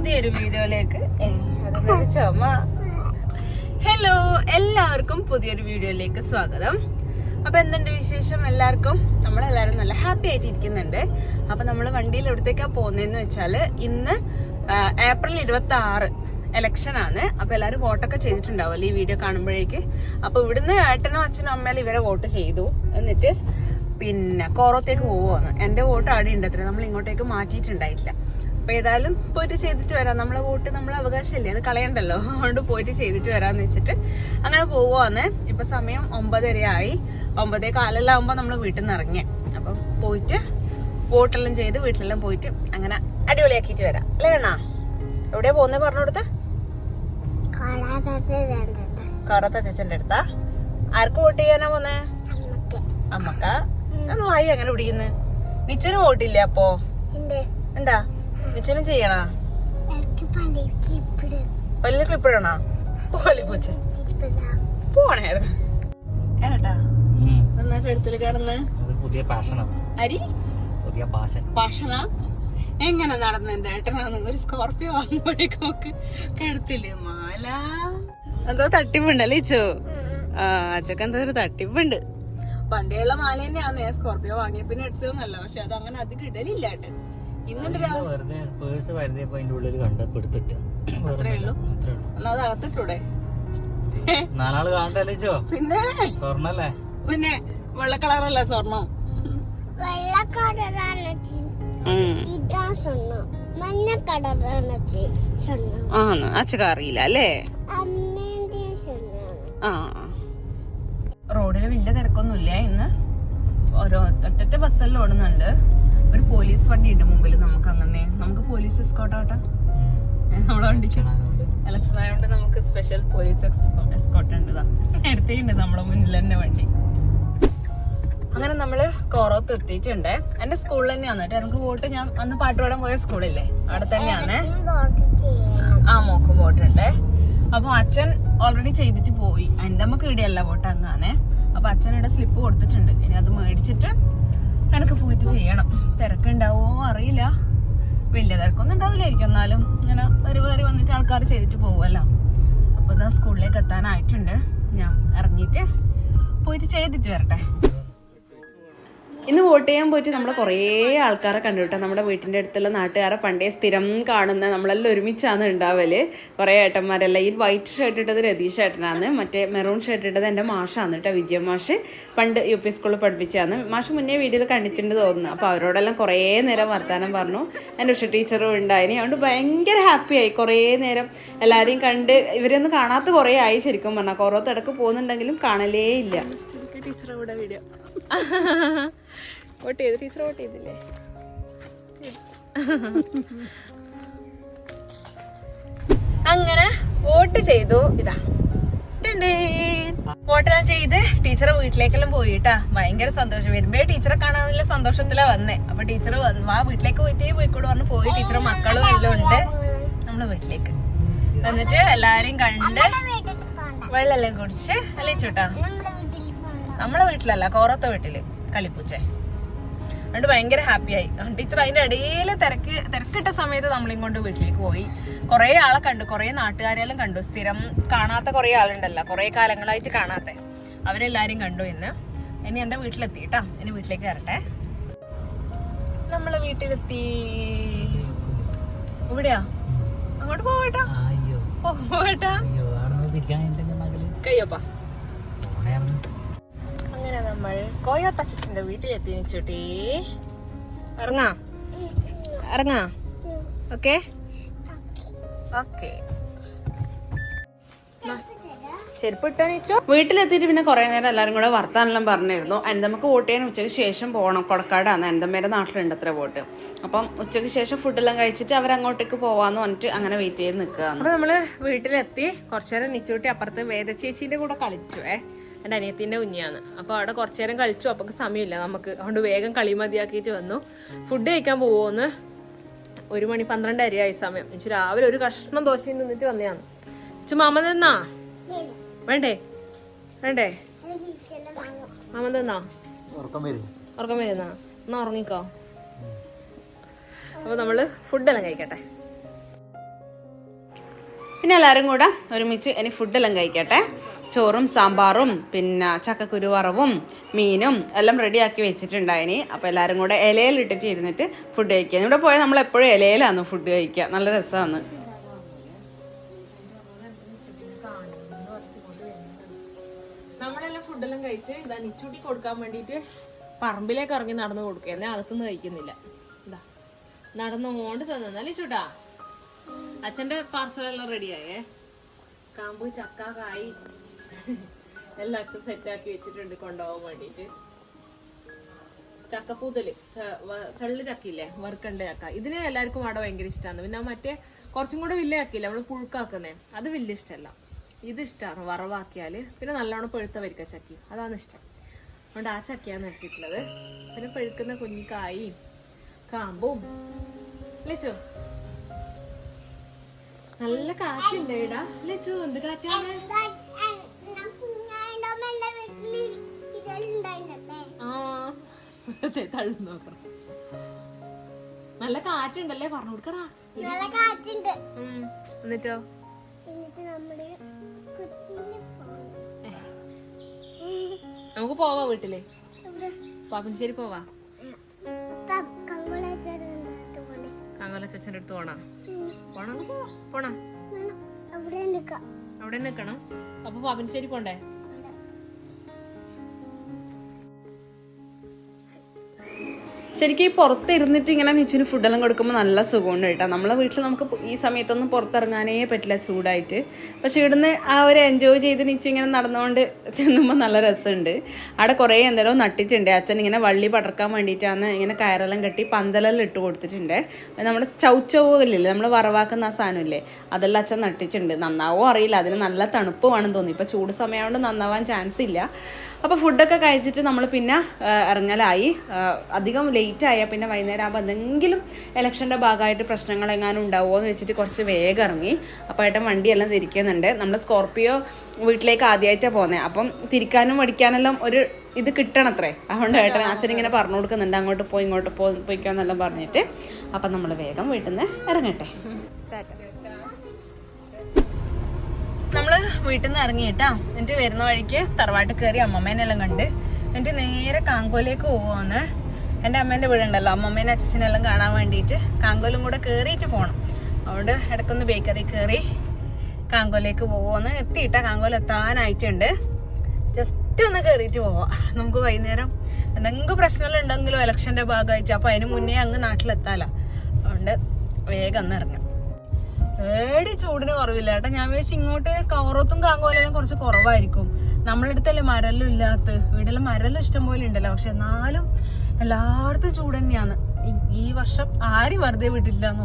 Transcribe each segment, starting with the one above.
പുതിയൊരു വീഡിയോയിലേക്ക്. ഹലോ എല്ലാവർക്കും പുതിയൊരു വീഡിയോയിലേക്ക് സ്വാഗതം. അപ്പൊ എന്തുണ്ട് വിശേഷം എല്ലാവർക്കും? നമ്മളെല്ലാവരും നല്ല ഹാപ്പി ആയിട്ട് ഇരിക്കുന്നുണ്ട് അപ്പൊ നമ്മൾ വണ്ടിയിൽ എവിടത്തേക്കാ പോകുന്നതെന്ന് വെച്ചാൽ ഇന്ന് ഏപ്രിൽ ഇരുപത്തി ആറ് എലക്ഷൻ ആണ്. അപ്പൊ എല്ലാവരും വോട്ടൊക്കെ ചെയ്തിട്ടുണ്ടാവുമല്ലോ ഈ വീഡിയോ കാണുമ്പോഴേക്ക്? അപ്പൊ ഇവിടുന്ന് ഏട്ടനും അച്ഛനും അമ്മയും ഇവരെ വോട്ട് ചെയ്തു. എന്നിട്ട് പിന്നെ കോറത്തേക്ക് പോവുകയാണ് എന്റെ വോട്ട് അവിടെ ഉണ്ട് അത്ര നമ്മൾ ഇങ്ങോട്ടേക്ക് മാറ്റിയിട്ടുണ്ടായിട്ടില്ല അപ്പൊ ഏതായാലും പോയിട്ട് ചെയ്തിട്ട് വരാം. നമ്മളെ വോട്ട് നമ്മളെ അവകാശമല്ലേ? അത് കളയണ്ടല്ലോ. അതുകൊണ്ട് പോയിട്ട് ചെയ്തിട്ട് വരാന്ന് വെച്ചിട്ട് അങ്ങനെ പോവാന്ന്. ഇപ്പൊ സമയം ഒമ്പതര ആയി ഒമ്പതേ കാലെല്ലാം ആകുമ്പോ നമ്മൾ വീട്ടിൽ നിന്ന് ഇറങ്ങിയ അപ്പൊ പോയിട്ട് വോട്ടെല്ലാം ചെയ്ത് വീട്ടിലെല്ലാം പോയിട്ട് അങ്ങനെ അടിപൊളിയാക്കിട്ട് വരാം. അല്ലേ കണ്ണാ എവിടെയാ പോകുന്നത് പറഞ്ഞു കൊടുത്ത? കറത്ത ചേച്ചന്റെ അടുത്താ? ആർക്ക് വോട്ട് ചെയ്യാനാ പോന്നെ? അമ്മക്ക. വായി അങ്ങനെ പിടിക്കുന്നു? നിച്ചനും വോട്ടില്ല അപ്പോ? ഉണ്ടാ? നിച്ചനും ചെയ്യണാ? വലിയ ക്ലിപ്പിടണോ പോളിപ്പൂച്ച പോണായിരുന്നു. ഏട്ടാ കഴുത്തിൽ കിടന്ന്? പുതിയ പാഷനാണ് അരി? പുതിയ പാഷൻ. ഭക്ഷണ എങ്ങനെ നടന്ന് എന്റെ ഏട്ടനാണ്? ഒരു സ്കോർപ്പിയോ വാങ്ങുമ്പോഴേക്കും നോക്ക്. കഴുത്തിൽ മാല. എന്തോ തട്ടിപ്പുണ്ടല്ലേ ഇച്ചോ ആ അച്ചക്ക് എന്തോ ഒരു തട്ടിപ്പുണ്ട്. പണ്ടേയുള്ള മാല തന്നെയാന്ന്. ഞാൻ സ്കോർപ്പിയോ വാങ്ങിയ പിന്നെ എടുത്തതെന്നല്ല. പക്ഷെ അത് അങ്ങനെ അധികം ഇടലില്ല ഏട്ടൻ. വെറുതെ പേഴ്സ് വരുന്നേ അതിന്റെ ഉള്ളിൽ കണ്ട് എടുത്തിട്ട് അത്രേ ഉള്ളൂ? അത്രേ ഉള്ളൂ. എന്നാ അത് അകത്തിട്ടൂടെ? നാലാൾ കാണണ്ടല്ലേ ചോ പിന്നെ? സ്വർണല്ലേ? പിന്നെ വെള്ള കളറല്ല. ഇതാ സ്വർണം. മഞ്ഞ കളറാണ് സ്വർണം. ആന്ന്. അച്ചക്ക് അറിയില്ല അല്ലേ? ആ. റോഡിൽ വലിയ തിരക്കൊന്നുമില്ല ഇന്ന്. ഓരോ ഒറ്റ ബസ്സെല്ലാം ഓടുന്നുണ്ട്. ഒരു പോലീസ് വണ്ടി ഉണ്ട് മുമ്പിൽ നമുക്ക് അങ്ങനെ. നമുക്ക് പോലീസ് എസ്കോട്ടാട്ടാ നമ്മളെ വണ്ടിക്ക്. ഇലക്ഷൻ ആയതുകൊണ്ട് നമുക്ക് സ്പെഷ്യൽ പോലീസ് എസ്കോട്ട് ഉണ്ട്. നേരത്തെ ഉണ്ട് നമ്മളെ മുന്നിൽ തന്നെ വണ്ടി. അങ്ങനെ നമ്മൾ കോറത്ത് എത്തിയിട്ടുണ്ട്. എന്റെ സ്കൂളിൽ തന്നെയാണ് കേട്ടോ. എനിക്ക് വോട്ട് ഞാൻ അന്ന് പാട്ട് പാടാൻ പോയ സ്കൂളില്ലേ അവിടെ തന്നെയാണ്. ആ മോക്കും വോട്ടുണ്ട് അപ്പൊ അച്ഛൻ ഓൾറെഡി ചെയ്തിട്ട് പോയി. എന്റെ അമ്മയ്ക്ക് ഇടിയല്ല വോട്ട് അങ്ങനെ. അപ്പൊ അച്ഛൻ ഇവിടെ സ്ലിപ്പ് കൊടുത്തിട്ടുണ്ട്. ഇനി അത് മേടിച്ചിട്ട് എനിക്ക് പോയിട്ട് ചെയ്യണം. തിരക്കുണ്ടാവോ അറിയില്ല. വലിയ തിരക്കൊന്നും ഉണ്ടാവില്ലായിരിക്കും എന്നാലും ഇങ്ങനെ ഒരു വേറി വന്നിട്ട് ആൾക്കാർ ചെയ്തിട്ട് പോവുമല്ലോ അപ്പോൾ ഇതാ സ്കൂളിലേക്ക് എത്താനായിട്ടുണ്ട്. ഞാൻ ഇറങ്ങിയിട്ട് പോയിട്ട് ചെയ്തിട്ട് വരട്ടെ. ഇന്ന് വോട്ട് ചെയ്യാൻ പോയിട്ട് നമ്മൾ കുറേ ആൾക്കാരെ കണ്ടു കേട്ടോ. നമ്മുടെ വീട്ടിന്റെ അടുത്തുള്ള നാട്ടുകാരെ പണ്ടേ സ്ഥിരം കാണുന്ന നമ്മളെല്ലാം ഒരുമിച്ചാണ് ഉണ്ടാവൽ. കുറേ ഏട്ടന്മാരെല്ലാം. ഈ വൈറ്റ് ഷർട്ട് ഇട്ടത് രതീഷ് ഏട്ടനാണ്. മറ്റേ മെറൂൺ ഷർട്ട് ഇട്ടത് എന്റെ മാഷാണ് കേട്ടോ വിജയ മാഷ്. പണ്ട് യു പി സ്കൂളിൽ പഠിപ്പിച്ചാണ് മാഷ് മുന്നേ വീഡിയോയിൽ കണ്ടിട്ടുണ്ട് തോന്നുന്നു. അപ്പോൾ അവരോടെല്ലാം കുറേ നേരം വർത്തമാനം പറഞ്ഞു. എന്റെ ഉഷ ടീച്ചറും ഉണ്ടായിന്. അതുകൊണ്ട് ഭയങ്കര ഹാപ്പിയായി കുറേ നേരം എല്ലാവരെയും കണ്ട് ഇവരൊന്നും കാണാത്ത കുറേ ആയി ശരിക്കും പറഞ്ഞാൽ കുറവത്തിടക്ക് പോകുന്നുണ്ടെങ്കിലും കാണലേ ഇല്ല. ടീച്ചർ ഇവിടെ വീഡിയോ വോട്ട് ചെയ്ത് ടീച്ചർ വോട്ട് ചെയ്തില്ലേ? അങ്ങനെ വോട്ട് ചെയ്തു. ഇതാ. വോട്ടെല്ലാം ചെയ്ത് ടീച്ചറെ വീട്ടിലേക്കെല്ലാം പോയിട്ടാ. ഭയങ്കര സന്തോഷം. വരുമ്പേ ടീച്ചറെ കാണാനുള്ള സന്തോഷത്തിലാ വന്നേ. അപ്പൊ ടീച്ചർ വാ വീട്ടിലേക്ക് പോയിട്ടേ പോയിക്കൂടെ പറഞ്ഞു. പോയി ടീച്ചറെ മക്കളും എല്ലാം ഉണ്ട്. നമ്മളെ വീട്ടിലേക്ക്. എന്നിട്ട് എല്ലാരെയും കണ്ട് വെള്ളമെല്ലാം കുടിച്ച് അല്ലേ ചേട്ടാ? പോണ്ട നമ്മളെ വീട്ടിലല്ല കോറത്തെ വീട്ടിൽ കളിപ്പൂച്ചേ. അതുകൊണ്ട് ഭയങ്കര ഹാപ്പിയായി. ടീച്ചർ അതിന്റെ ഇടയിൽ തിരക്ക് തിരക്കിട്ട സമയത്ത് നമ്മളിങ്ങോട്ട് വീട്ടിലേക്ക് പോയി. കുറേ ആളെ കണ്ടു കുറേ നാട്ടുകാരെല്ലാം കണ്ടു. സ്ഥിരം കാണാത്ത കുറേ ആളുണ്ടല്ലോ കുറേ കാലങ്ങളായിട്ട് കാണാത്ത. അവരെല്ലാരും കണ്ടു ഇന്ന്. ഇനി എന്റെ വീട്ടിലെത്തി കേട്ടാ. ഇനി വീട്ടിലേക്ക് വരട്ടെ. നമ്മളെ വീട്ടിലെത്തി. ഇവിടെയാ? അങ്ങോട്ട് പോവട്ടാ പോവട്ടാ കയ്യോപ്പാ. നമ്മൾ കോയോത്തച്ഛന്റെ വീട്ടിലെത്തി ചുട്ടി. ഇറങ്ങാ. ഇറങ്ങാ. ഓക്കെ? ഓക്കെ. വീട്ടിലെത്തിയിട്ട് പിന്നെ കുറെ നേരം എല്ലാവരും കൂടെ വർത്താനെല്ലാം പറഞ്ഞിരുന്നു. അനന്തമ്മക്ക് വോട്ട് ചെയ്യാൻ ഉച്ചയ്ക്ക് ശേഷം പോകണം കൊടക്കാടാണ് എന്തമ്മേരെ നാട്ടിലുണ്ട് അത്ര വോട്ട്. അപ്പം ഉച്ചയ്ക്ക് ശേഷം ഫുഡെല്ലാം കഴിച്ചിട്ട് അവരങ്ങോട്ടേക്ക് പോവാന്ന് പറഞ്ഞിട്ട് അങ്ങനെ വെയിറ്റ് ചെയ്ത് നിൽക്കുകയാണ് അപ്പോൾ നമ്മൾ വീട്ടിലെത്തി. കുറച്ചു നേരം നിച്ചൂട്ടി അപ്പുറത്ത് വേദ ചേച്ചീന്റെ കൂടെ കളിച്ചു ഏ. എന്റെ അനിയത്തിന്റെ കുഞ്ഞിയാണ്. അപ്പോൾ അവിടെ കുറച്ച് നേരം കളിച്ചു. അപ്പോൾ സമയമില്ല. നമുക്ക് അതുകൊണ്ട് വേഗം കളി മതിയാക്കിയിട്ട് വന്നു. ഫുഡ് കഴിക്കാൻ പോകുമെന്ന് ഒരു മണി പന്ത്രണ്ട് ആയി സമയം. എനിക്ക് രാവിലെ ഒരു കഷ്ണം ദോശയും നിന്നിട്ട് വന്നതാണ്. ഇച്ചു മാമ തന്നാ? വേണ്ടേ? വേണ്ടേ? മാമ തന്നാ? ഉറക്കം വരുന്നാ. എന്നാ ഉറങ്ങിക്കോ. അപ്പോൾ നമ്മൾ ഫുഡെല്ലാം കഴിക്കട്ടെ. പിന്നെ എല്ലാവരും കൂടെ ഒരുമിച്ച് ഇനി ഫുഡെല്ലാം കഴിക്കട്ടെ. ചോറും സാമ്പാറും പിന്നെ ചക്കക്കുരു വറവും മീനും എല്ലാം റെഡിയാക്കി വെച്ചിട്ടുണ്ടായിനി. അപ്പോൾ എല്ലാവരും കൂടെ ഇലയിൽ ഇട്ടിട്ട് ഇരുന്നിട്ട് ഫുഡ് കഴിക്കുക ഇവിടെ പോയാൽ നമ്മൾ എപ്പോഴും ഇലയിലാണ് ഫുഡ് കഴിക്കുക നല്ല രസമാണ് നമ്മളെല്ലാം ഫുഡെല്ലാം കഴിച്ച് ഇതാ നിച്ചൂട്ടി കൊടുക്കാൻ വേണ്ടിയിട്ട് പറമ്പിലേക്ക് ഇറങ്ങി നടന്നു കൊടുക്കുക എന്നാൽ അകത്തുനിന്ന് കഴിക്കുന്നില്ല. ഇതാ നടന്നുകൊണ്ട് തന്നെ നിച്ചൂട്ടാ അച്ഛന്റെ പാർസലെല്ലാം റെഡിയായേ കാമ്പ് ചക്ക കായ് എല്ലാം അച്ഛൻ സെറ്റാക്കി വെച്ചിട്ടുണ്ട് കൊണ്ടുപോകാൻ വേണ്ടിട്ട് ചക്കപ്പൂതൽ ചള്ളി ചക്കയില്ലേ? വറുക്കണ്ട ചക്ക. ഇതിന് എല്ലാവർക്കും അവിടെ ഭയങ്കര ഇഷ്ടമാണ് പിന്നെ മറ്റേ കുറച്ചും കൂടെ വലിയ ആക്കിയില്ല നമ്മൾ പുഴുക്കാക്കുന്നേ. അത് വലിയ ഇഷ്ടമല്ല. ഇത് ഇഷ്ടമാണ് വറവാക്കിയാൽ. പിന്നെ നല്ലോണം പഴുത്ത വരിക്ക ചക്കി. അതാണ് ഇഷ്ടം. അതുകൊണ്ട് ആ ചക്കയാണ് എടുത്തിട്ടുള്ളത് പിന്നെ പഴുക്കുന്ന കുഞ്ഞിക്കായും കാമ്പും. ലച്ചു നല്ല കാറ്റുണ്ട് ഇടാ ലച്ചു എന്ത് കാറ്റാണ്? അതെ തള്ളു നോക്കണം നല്ല കാറ്റുണ്ടല്ലേ? പറഞ്ഞു കൊടുക്കറാ നല്ല കാറ്റുണ്ട്. എന്നിട്ടോ. നമുക്ക് പോവാ വീട്ടിൽ. പാപ്പൻശ്ശേരി പോവാ. ക- ചച്ചന്റെ അടുത്ത് പോണാ. പോണ? പോണ. അവിടെ നിക്കണം അപ്പൊ പാപ്പൻശ്ശേരി പോണ്ടേ? ശരിക്കും ഈ പുറത്തിരുന്നിട്ട് ഇങ്ങനെ നിച്ചിന് ഫുഡെല്ലാം കൊടുക്കുമ്പോൾ നല്ല സുഖമുണ്ട് കേട്ടോ. നമ്മളെ വീട്ടിൽ നമുക്ക് ഈ സമയത്തൊന്നും പുറത്തിറങ്ങാനേ പറ്റില്ല ചൂടായിട്ട്. പക്ഷേ ഇവിടുന്ന് ആ ഒരു എൻജോയ് ചെയ്ത് നിച്ച് ഇങ്ങനെ നടന്നുകൊണ്ട് തിന്നുമ്പോൾ നല്ല രസമുണ്ട്. അവിടെ കുറേ എന്തെല്ലോ നട്ടിട്ടുണ്ട്. അച്ഛൻ ഇങ്ങനെ വള്ളി പടർക്കാൻ വേണ്ടിയിട്ടാണ് ഇങ്ങനെ കയറെല്ലാം കെട്ടി പന്തലെല്ലാം ഇട്ട് കൊടുത്തിട്ടുണ്ട്. നമ്മുടെ ചൗച്ചൗവില്ലേ നമ്മൾ വറവാക്കുന്ന ആ സാധനമില്ലേ അതെല്ലാം അച്ഛൻ നട്ടിട്ടുണ്ട്. നന്നാവോ അറിയില്ല. അതിന് നല്ല തണുപ്പ് വേണം തോന്നി. ഇപ്പോൾ ചൂട് സമയമായതുകൊണ്ട് നന്നാവാൻ ചാൻസ് ഇല്ല. അപ്പോൾ ഫുഡൊക്കെ കഴിച്ചിട്ട് നമ്മൾ പിന്നെ ഇറങ്ങലായി. അധികം ലേറ്റ് ആയാൽ പിന്നെ വൈകുന്നേരം ആകുമ്പോൾ എന്തെങ്കിലും ഇലക്ഷന്റെ ഭാഗമായിട്ട് പ്രശ്നങ്ങൾ എങ്ങാനും ഉണ്ടാവുമോ എന്ന് വെച്ചിട്ട് കുറച്ച് വേഗം ഇറങ്ങി. അപ്പോൾ ഏട്ടൻ വണ്ടിയെല്ലാം തിരിക്കുന്നുണ്ട്. നമ്മൾ സ്കോർപ്പിയോ വീട്ടിലേക്ക് ആദ്യമായിട്ടാണ് പോകുന്നത് അപ്പം തിരിക്കാനും പഠിക്കാനെല്ലാം ഒരു ഇത് കിട്ടണത്രേ. അതുകൊണ്ട് ഏട്ടൻ അച്ഛൻ ഇങ്ങനെ പറഞ്ഞു കൊടുക്കുന്നുണ്ട് അങ്ങോട്ട് പോയി ഇങ്ങോട്ട് പോ പോയിക്കാന്നെല്ലാം പറഞ്ഞിട്ട്. അപ്പം നമ്മൾ വേഗം വീട്ടിൽ നിന്ന് ഇറങ്ങട്ടെ നമ്മൾ വീട്ടിൽ നിന്ന് ഇറങ്ങിയിട്ടാ എന്നിട്ട് വരുന്ന വഴിക്ക് തറവാട്ട് കയറി അമ്മമ്മേനെല്ലാം കണ്ട്. എന്നിട്ട് നേരെ കാങ്കോലേക്ക് പോവാന്ന്. എന്റെ അമ്മേന്റെ വീടുണ്ടല്ലോ അമ്മമ്മേനെ അച്ഛനെല്ലാം കാണാൻ വേണ്ടിയിട്ട് കാങ്കോലും കൂടെ കയറിയിട്ട് പോകണം അതുകൊണ്ട് ഇടയ്ക്കൊന്ന് ബേക്കറി കയറി കാങ്കോലേക്ക് പോവാന്ന് എത്തിയിട്ടാ. കാങ്കോൽ എത്താനായിട്ടുണ്ട്. ജസ്റ്റ് ഒന്ന് കയറിയിട്ട് പോവാം. നമുക്ക് വൈകുന്നേരം എന്തെങ്കിലും പ്രശ്നങ്ങൾ ഉണ്ടെങ്കിലും ഇലക്ഷന്റെ ഭാഗമായിട്ട്. അപ്പോൾ അതിന് മുന്നേ അങ്ങ് നാട്ടിലെത്താലോ. അതുകൊണ്ട് വേഗം ഒന്ന് ഇറങ്ങാം. ഏടി ചൂടിന് കുറവില്ല ഏട്ടാ ഞാൻ വിചാരിച്ചു ഇങ്ങോട്ട് കവറത്തും കാങ്കോലെല്ലാം കുറച്ച് കുറവായിരിക്കും. നമ്മളെ അടുത്തല്ലേ മരലും ഇല്ലാത്ത വീട്ടിലെ മരലും ഇഷ്ടം പോലെ ഉണ്ടല്ലോ. പക്ഷെ എന്നാലും എല്ലായിടത്തും ചൂട് തന്നെയാണ്. ഈ- വർഷം ആരും വെറുതെ വിട്ടില്ല എന്ന്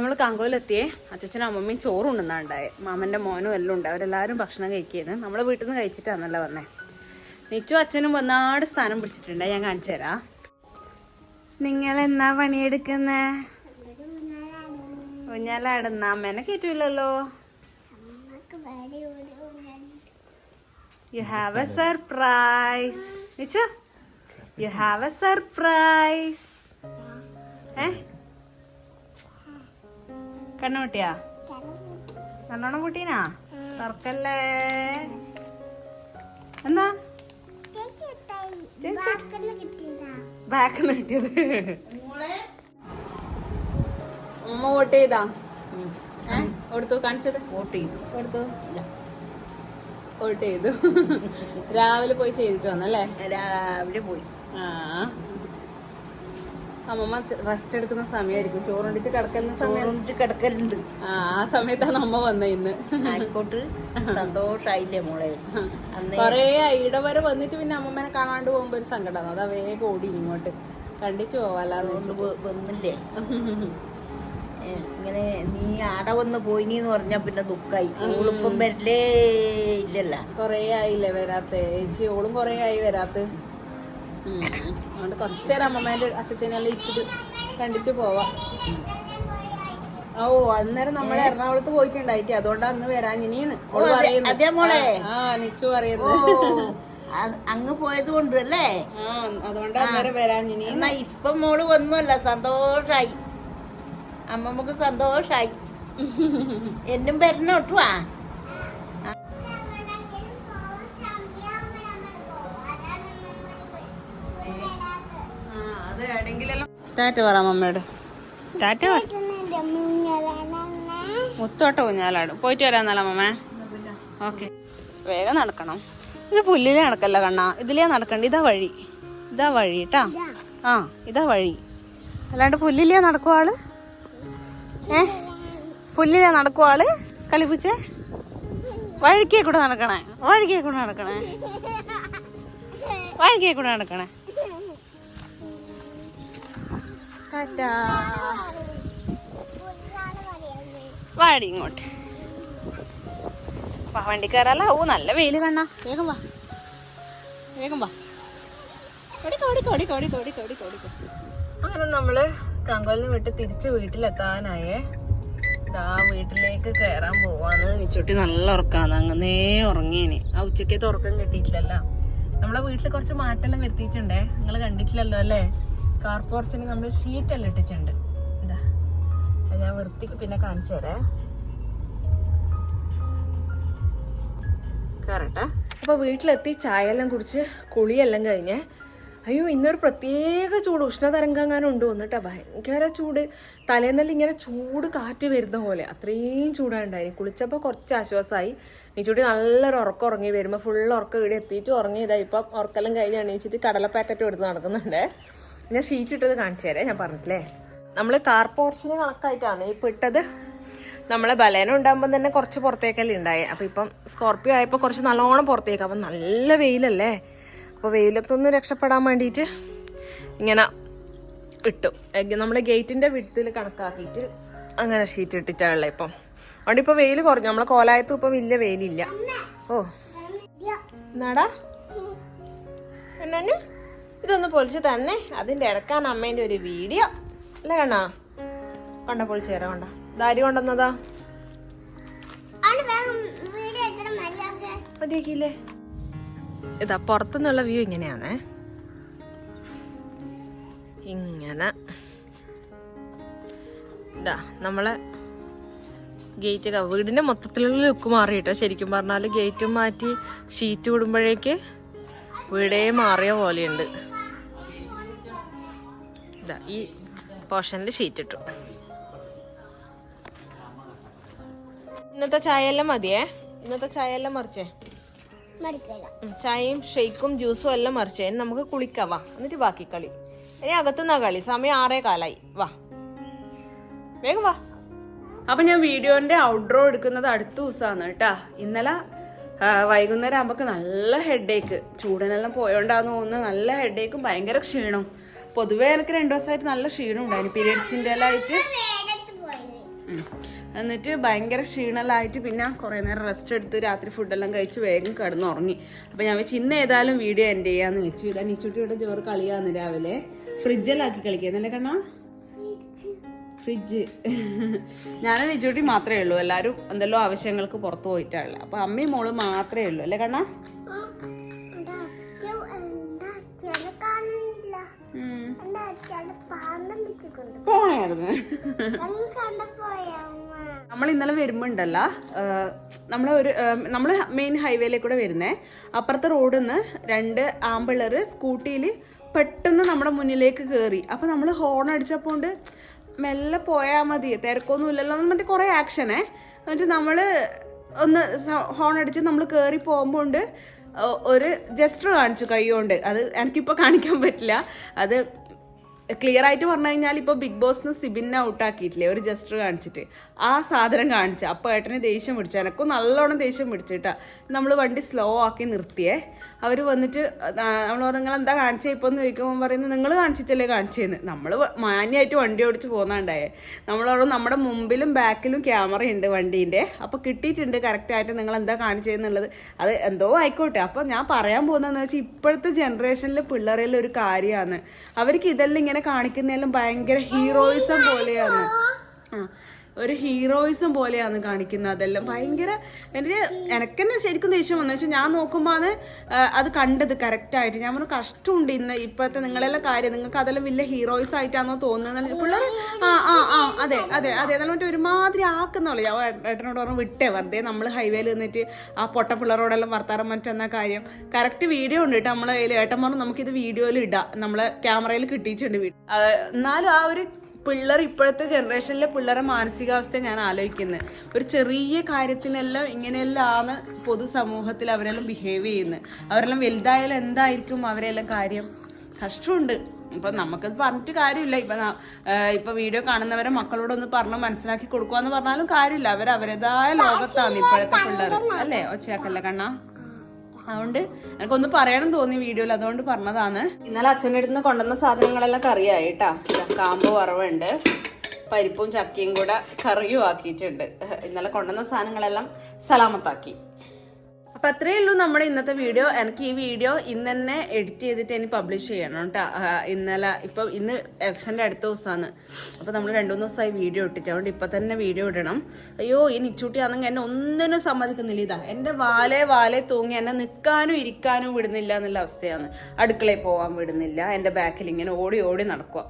നമ്മൾ കാങ്കോയിലെത്തിയേ. അച്ഛനും അമ്മമ്മയും ചോറുണ്ടെന്നാണ്ടായേ മാമന്റെ മോനും എല്ലാം ഉണ്ട്. അവരെല്ലാവരും ഭക്ഷണം കഴിക്കുന്നത് നമ്മളെ വീട്ടിൽ നിന്ന് കഴിച്ചിട്ടാന്നല്ല വന്നേ നിച്ചു അച്ഛനും ഒന്നാട് സ്ഥാനം പിടിച്ചിട്ടുണ്ട്. ഞാൻ കാണിച്ചു തരാം. നിങ്ങൾ എന്നാ പണിയെടുക്കുന്നേ? ഊഞ്ഞാലാടുന്ന അമ്മേനെ കയറ്റൂലല്ലോ. You have a surprise Nichu you have a surprise ഏ? കണ്ണുമുട്ടിയാ? നല്ലോണം പൊട്ടീനാ തറക്കല്ലേ എന്നാ. ബാക്കിൽ കിട്ടിയത്. ഉമ്മ വോട്ട് ചെയ്താ കൊടുത്തു കാണിച്ചത് വോട്ട് ചെയ്തു കൊടുത്തു. വോട്ട് ചെയ്തു രാവിലെ പോയി ചെയ്തിട്ട് വന്നല്ലേ? രാവിലെ പോയി. ആ. അമ്മമ്മ റെസ്റ്റ് എടുക്കുന്ന സമയമായിരിക്കും ചോറുണ്ടിട്ട് കിടക്കുന്ന സമയം കിടക്കലുണ്ട്. ആ ആ സമയത്താണ് അമ്മ വന്ന ഇന്ന്. ആയിക്കോട്ട്. സന്തോഷായില്ലേ മോളെ? കൊറേ ഇവിടെ വരെ വന്നിട്ട് പിന്നെ അമ്മമ്മനെ കാണാണ്ട് പോകുമ്പോ ഒരു സങ്കടമാണ് അതാ വേഗം ഓടി ഇങ്ങോട്ട്. കണ്ടിട്ട് പോവാലെന്ന് വെച്ചിട്ട്. വന്നില്ലേ? ഇങ്ങനെ നീ ആടെ വന്ന് പോയിന്ന് പറഞ്ഞാ പിന്നെ ദുഃഖായി. ഓളിപ്പം വരില്ലേ ഇല്ലല്ല. കൊറേ ആയില്ലേ വരാത്ത? ചേച്ചി ഓളും കൊറേ ആയി വരാത്ത. അതുകൊണ്ട് കുറച്ചേരം അമ്മമ്മേന്റെ അച്ഛനെല്ലാം ഇരിച്ചിട്ട് കണ്ടിട്ട് പോവാം. ഓ അന്നേരം നമ്മൾ എറണാകുളത്ത് പോയിട്ടുണ്ടായിട്ട് അതുകൊണ്ട് അന്ന് വരാൻ അതെ- മോളെ. ആ നിച്ചു പറയുന്നത് അങ്ങ് പോയത് കൊണ്ട് അല്ലേ? അതുകൊണ്ട് അന്നേരം വരാൻ ഇനി എന്നാ ഇപ്പൊ മോൾ ഒന്നുമല്ല സന്തോഷായി. അമ്മമ്മക്ക് സന്തോഷായി. എന്നും വരണോട്ടുവാ അത് എവിടെയെങ്കിലും പറ മമ്മയോട് ടാറ്റ? മുത്തോട്ട ഊഞ്ഞാലാടും. പോയിട്ട് വരാന്നല്ല മമ്മ ഓക്കെ. വേഗം നടക്കണം. ഇത് പുല്ലിലേ നടക്കല്ല കണ്ണാ. ഇതിലേ നടക്കണ്ട. ഇതാ വഴി. ഇതാ വഴി കേട്ടാ ആ ഇതാ വഴി. അല്ലാണ്ട് പുല്ലിലേ നടക്കുവാൾ ഏ? പുല്ലിലേ നടക്കുവാൾ കളിപ്പിച്ചേ വഴിക്കേ കൂടെ നടക്കണേ. വഴിക്കേ കൂടെ നടക്കണേ. വഴിക്കേ കൂടെ നടക്കണേ. വാടി ഇങ്ങോട്ട്. വാ വണ്ടി കയറാല ഓ നല്ല വെയിൽ കണ്ണാ. വേഗം വാ. വേഗം വാ. ഓടിക്കോ ഓടിക്കോ ഓടിക്കോ ഓടിക്കോ ഓടിക്കോ ഓടിക്കോ ഓടിക്കോ അങ്ങനെ നമ്മൾ കങ്കോലിന് നിന്ന് വിട്ട് തിരിച്ച് വീട്ടിലെത്താനായേ. ഇതാ വീട്ടിലേക്ക് കയറാൻ പോവാന്ന് നിച്ചോട്ടി നല്ല ഉറക്കാന്ന്. അങ്ങനെ ഉറങ്ങിയേനെ ആ ഉച്ചക്കത്തെ ഉറക്കം കിട്ടിയിട്ടില്ലല്ലോ. നമ്മളെ വീട്ടിൽ കുറച്ച് മാറ്റെല്ലാം വരുത്തിയിട്ടുണ്ടേ. നിങ്ങൾ കണ്ടിട്ടില്ലല്ലോ അല്ലേ? കാർ പോർച്ചിന് നമ്മൾ ഷീറ്റ് എല്ലാം ഇട്ടിട്ടുണ്ട് അത് ഞാൻ വൃത്തിക്ക് പിന്നെ കാണിച്ചു തരാം. കറക്റ്റാ അപ്പൊ വീട്ടിലെത്തി എല്ലാം കുടിച്ച് കുളിയെല്ലാം കഴിഞ്ഞ്. അയ്യോ ഇന്നൊരു പ്രത്യേക ചൂട്. ഉഷ്ണതരംഗാനും ഉണ്ട് വന്നിട്ടാ. ഭയങ്കര ചൂട്. തലേന്നല്ല ഇങ്ങനെ ചൂട് കാറ്റ് വരുന്ന പോലെ. അത്രയും ചൂടാണ്ടായി കുളിച്ചപ്പോൾ കുറച്ച് ആശ്വാസമായി. നീച്ചൂട്ടി നല്ലൊരു ഉറക്കം ഉറങ്ങി വരുമ്പോൾ ഫുൾ ഉറക്കം ഇവിടെ എത്തിയിട്ട് ഉറങ്ങിയതായി ഇപ്പം ഉറക്കെല്ലാം കഴിഞ്ഞ് എണീച്ചിട്ട് കടല പാക്കറ്റ് എടുത്ത് നടക്കുന്നുണ്ട്. ഞാൻ ഷീറ്റ് ഇട്ടത് കാണിച്ചു തരാം ഞാൻ പറഞ്ഞിട്ടില്ലേ? നമ്മൾ കാർ പോർച്ചിന് കണക്കായിട്ടാണ് ഇപ്പം ഇട്ടത്. നമ്മളെ ബലേന ഉണ്ടാകുമ്പോൾ തന്നെ കുറച്ച് പുറത്തേക്കല്ലേ ഉണ്ടായി. അപ്പം ഇപ്പം സ്കോർപ്പിയോ ആയപ്പോൾ കുറച്ച് നല്ലോണം പുറത്തേക്ക്. അപ്പം നല്ല വെയിലല്ലേ? അപ്പോൾ വെയിലത്തൊന്ന് രക്ഷപ്പെടാൻ വേണ്ടിയിട്ട് ഇങ്ങനെ ഇട്ടു. നമ്മൾ ഗേറ്റിന്റെ വിടത്തിൽ കണക്കാക്കിയിട്ട് അങ്ങനെ ഷീറ്റ് ഇട്ടിട്ടാണല്ലേ ഇപ്പം. അതുകൊണ്ട് ഇപ്പോൾ വെയിൽ കുറഞ്ഞു. നമ്മളെ കോലായത്തും ഇപ്പം വലിയ വെയിലില്ല. ഓ. എന്നാടാ? എന്നാ ഇതൊന്ന് പൊളിച്ച് തന്നെ അതിന്റെ ഇടക്കാൻ അമ്മേന്റെ ഒരു വീഡിയോ. അല്ലേ കണ്ണാ? കണ്ട പൊളിച്ച് തരാം കണ്ട. ദാരി കൊണ്ടുവന്നതാ? മതിയാക്കിയില്ലേ? ഇതാ പുറത്തുനിന്നുള്ള വ്യൂ ഇങ്ങനെയാണേ. ഇങ്ങനെ. ഇതാ നമ്മളെ ഗേറ്റ് വീടിന്റെ മൊത്തത്തിലുള്ള ലുക്ക് മാറി കേട്ടോ ശരിക്കും പറഞ്ഞാൽ ഗേറ്റും മാറ്റി ഷീറ്റ് വിടുമ്പോഴേക്ക് വീടേ മാറിയ പോലെയുണ്ട്. ഈ പോർഷനിൽ ഷീറ്റ് ഇട്ടു. ഇന്നത്തെ ചായ എല്ലാം മതിയേ? ഇന്നത്തെ ചായ എല്ലാം മറിച്ചേ ചായയും ഷെയ്ക്കും ജ്യൂസും എല്ലാം മറിച്ചേ. ഇനി നമുക്ക് കുളിക്കാം വാ. എന്നിട്ട് ബാക്കി കളി. ഇനി അകത്തുനിന്നാ കളി. സമയം ആറേ കാലായി. വാ. വേഗം വാ. അപ്പൊ ഞാൻ വീഡിയോന്റെ ഔട്ട്ഡ്രോ എടുക്കുന്നത് അടുത്ത ദിവസമാണ് കേട്ടാ. ഇന്നലെ വൈകുന്നേരം ആകുമ്പോൾ നല്ല ഹെഡേക്ക് ചൂടനെല്ലാം പോയോണ്ടാന്ന് തോന്നുന്നത് നല്ല ഹെഡേക്കും ഭയങ്കര ക്ഷീണവും. പൊതുവേ എനിക്ക് രണ്ടു ദിവസമായിട്ട് നല്ല ക്ഷീണം ഉണ്ടായിരുന്നു. പീരിയഡ്സിന്റെ ആയിട്ട് എന്നിട്ട് ഭയങ്കര ക്ഷീണലായിട്ട് പിന്നെ കുറേ നേരം റെസ്റ്റ് എടുത്ത് രാത്രി ഫുഡെല്ലാം കഴിച്ച് വേഗം കിടന്നുറങ്ങി. അപ്പോൾ ഞാൻ വെച്ച് ഇന്ന് ഏതായാലും വീഡിയോ എൻഡ് ചെയ്യാന്ന് വെച്ചു ഇതാ നിച്ചുട്ടിയുടെ ചോറ് കളിയാന്ന് രാവിലെ. ഫ്രിഡ്ജിലാക്കി കളിക്കുന്നല്ലേ കണ്ണാ? ഫ്രിഡ്ജ്. ഞാനും നിച്ചുട്ടി മാത്രമേ ഉള്ളൂ. എല്ലാവരും എന്തെല്ലോ ആവശ്യങ്ങൾക്ക് പുറത്തു പോയിട്ടാണല്ലോ അപ്പോൾ അമ്മയും മോൾ മാത്രമേ ഉള്ളൂ. അല്ലേ കണ്ണാ? പോണായിരുന്നു. നമ്മൾ ഇന്നലെ വരുമ്പോണ്ടല്ല നമ്മൾ ഒരു നമ്മൾ മെയിൻ ഹൈവേയിലേക്ക് കൂടെ വരുന്നേ. അപ്പുറത്തെ റോഡിൽ നിന്ന് രണ്ട് ആമ്പിളർ സ്കൂട്ടിയിൽ പെട്ടെന്ന് നമ്മുടെ മുന്നിലേക്ക് കയറി അപ്പോൾ നമ്മൾ ഹോൺ അടിച്ചപ്പോണ്ട് മെല്ലെ പോയാൽ മതി തിരക്കൊന്നും ഇല്ലല്ലോ എന്ന് പറഞ്ഞിട്ട് കുറേ ആക്ഷനേ എന്നിട്ട് നമ്മൾ ഒന്ന് ഹോൺ അടിച്ച് നമ്മൾ കയറി പോകുമ്പോൾ ഒരു ജസ്റ്റർ കാണിച്ചു കൈ കൊണ്ട്. അത് എനിക്കിപ്പോൾ കാണിക്കാൻ പറ്റില്ല. അത് ക്ലിയർ ആയിട്ട് പറഞ്ഞു കഴിഞ്ഞാൽ ഇപ്പോൾ ബിഗ് ബോസ് സിബിനെ ഔട്ടാക്കിയിട്ടില്ലേ ഒരു ജസ്റ്റർ കാണിച്ചിട്ട്. ആ സാധനം കാണിച്ചു. അപ്പോൾ ഏട്ടന് ദേഷ്യം പിടിച്ചു. എനക്കും നല്ലോണം ദേഷ്യം പിടിച്ചു കേട്ടോ നമ്മൾ വണ്ടി സ്ലോ ആക്കി നിർത്തിയേ. അവർ വന്നിട്ട് നമ്മൾ നിങ്ങൾ എന്താ കാണിച്ചേ? ഇപ്പോൾ എന്ന് ചോദിക്കുമ്പോൾ പറയുന്നത് നിങ്ങൾ കാണിച്ചിട്ടല്ലേ കാണിച്ചതെന്ന് നമ്മൾ മാന്യമായിട്ട് വണ്ടി ഓടിച്ച് പോകുന്നുണ്ടായേ നമ്മൾ നമ്മുടെ മുമ്പിലും ബാക്കിലും ക്യാമറ ഉണ്ട് വണ്ടീന്റെ അപ്പോൾ കിട്ടിയിട്ടുണ്ട് കറക്റ്റായിട്ട് നിങ്ങൾ എന്താ കാണിച്ചതെന്നുള്ളത് അത് എന്തോ ആയിക്കോട്ടെ. അപ്പോൾ ഞാൻ പറയാൻ പോകുന്നതെന്ന് വെച്ചാൽ ഇപ്പോഴത്തെ ജനറേഷനിലെ പിള്ളേരെല്ലാം ഒരു കാര്യമാണ് അവർക്ക് ഇതെല്ലാം ഇങ്ങനെ കാണിക്കുന്നതെല്ലാം ഭയങ്കര ഹീറോയിസം പോലെയാണ്. ആ. ഒരു ഹീറോയിസം പോലെയാണ് കാണിക്കുന്നത്. അതെല്ലാം ഭയങ്കര എനിക്ക് എനക്കെന്നെ ശരിക്കും ദേഷ്യം വന്നു. വെച്ചാൽ ഞാൻ നോക്കുമ്പോൾ അത് കണ്ടത് കറക്റ്റായിട്ട് ഞാൻ പറഞ്ഞു കഷ്ടമുണ്ട് ഇന്ന് ഇപ്പോഴത്തെ നിങ്ങളെല്ലാം കാര്യം. നിങ്ങൾക്ക് അതെല്ലാം വലിയ ഹീറോയിസ് ആയിട്ടാണോ തോന്നുന്നത്? പിള്ളേർ ആ ആ ആ അതെ അതെ അതെ. അതെല്ലാം മറ്റേ ഒരുമാതിരി ആക്കുന്ന പോലെ ഞാൻ ഏട്ടനോട് പറഞ്ഞു വിട്ടേ വെറുതെ നമ്മൾ ഹൈവേയിൽ നിന്നിട്ട് ആ പൊട്ട പിള്ളേരോടെല്ലാം വർത്താനം മറ്റെന്ന കാര്യം? കറക്റ്റ് വീഡിയോ ഉണ്ട് കേട്ടോ കയ്യിൽ ഏട്ടൻ പറഞ്ഞു നമുക്കിത് വീഡിയോയിൽ ഇടാം. നമ്മളെ ക്യാമറയിൽ കിട്ടിയിട്ടുണ്ട് വീഡിയോ എന്നാലും ആ ഒരു പിള്ളേർ ഇപ്പോഴത്തെ ജനറേഷനിലെ പിള്ളേരെ മാനസികാവസ്ഥ ഞാൻ ആലോചിക്കുന്നത് ഒരു ചെറിയ കാര്യത്തിനെല്ലാം ഇങ്ങനെയെല്ലാം ആണ് പൊതുസമൂഹത്തിൽ അവരെല്ലാം ബിഹേവ് ചെയ്യുന്നത് അവരെല്ലാം വലുതായാലും എന്തായിരിക്കും അവരെല്ലാം കാര്യം? കഷ്ടമുണ്ട്. ഇപ്പം നമുക്കത് പറഞ്ഞിട്ട് കാര്യമില്ല. ഇപ്പം ഇപ്പം വീഡിയോ കാണുന്നവരെ മക്കളോടൊന്ന് പറഞ്ഞ് മനസ്സിലാക്കി കൊടുക്കുക എന്ന് പറഞ്ഞാലും കാര്യമില്ല. അവർ അവരുടേതായ ലോകത്താണ് ഇപ്പോഴത്തെ പിള്ളേർ. അല്ലേ ഒച്ചയാക്കല്ല കണ്ണാ? അതുകൊണ്ട് എനിക്കൊന്ന് പറയണം തോന്നി വീഡിയോയിൽ അതുകൊണ്ട് പറഞ്ഞതാണ്. ഇന്നലെ അച്ഛന്റെ അടുത്ത് നിന്ന് കൊണ്ടുവന്ന സാധനങ്ങളെല്ലാം കറിയായി കേട്ടാ. കാമ്പ് വറവുണ്ട് പരിപ്പും ചക്കിയും കൂടെ കറിയും ആക്കിയിട്ടുണ്ട്. ഇന്നലെ കൊണ്ടുവന്ന സാധനങ്ങളെല്ലാം സലാമത്താക്കി. അപ്പൊ അത്രയേ ഉള്ളൂ നമ്മുടെ ഇന്നത്തെ വീഡിയോ. എനിക്ക് ഈ വീഡിയോ ഇന്ന് തന്നെ എഡിറ്റ് ചെയ്തിട്ട് ഇനി പബ്ലിഷ് ചെയ്യണം കേട്ടോ. ഇന്നലെ ഇപ്പൊ ഇന്ന് ഇലക്ഷന്റെ അടുത്ത ദിവസമാണ് അപ്പൊ നമ്മൾ രണ്ടു മൂന്ന് ദിവസമായി വീഡിയോ ഇട്ടിട്ട്. അതുകൊണ്ട് ഇപ്പൊ തന്നെ വീഡിയോ ഇടണം. അയ്യോ ഈ നിച്ചൂട്ടി ആണെങ്കിൽ എന്നെ ഒന്നിനും സമ്മതിക്കുന്നില്ല. ഇതാ എന്റെ വാലെ വാലെ തൂങ്ങി എന്നെ നിൽക്കാനും ഇരിക്കാനും വിടുന്നില്ല എന്നുള്ള അവസ്ഥയാണ്. അടുക്കളയിൽ പോകാൻ വിടുന്നില്ല. എന്റെ ബാക്കിൽ ഇങ്ങനെ ഓടി ഓടി നടക്കുക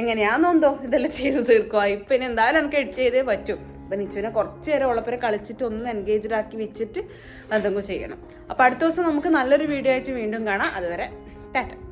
എങ്ങനെയാണെന്നോ ഇതെല്ലാം ചെയ്ത് തീർക്കുക ഇപ്പൊ ഇനി എന്തായാലും എനിക്ക് എഡിറ്റ് ചെയ്തേ പറ്റും. അപ്പൊ നിച്ചുവിനെ കുറച്ച് നേരം ഉള്ളപ്പരെ കളിച്ചിട്ട് ഒന്ന് എൻഗേജ്ഡ് ആക്കി വെച്ചിട്ട് എന്തെങ്കിലും ചെയ്യണം. അപ്പോൾ അടുത്ത ദിവസം നമുക്ക് നല്ലൊരു വീഡിയോ ആയിട്ട് വീണ്ടും കാണാം. അതുവരെ ടാറ്റ.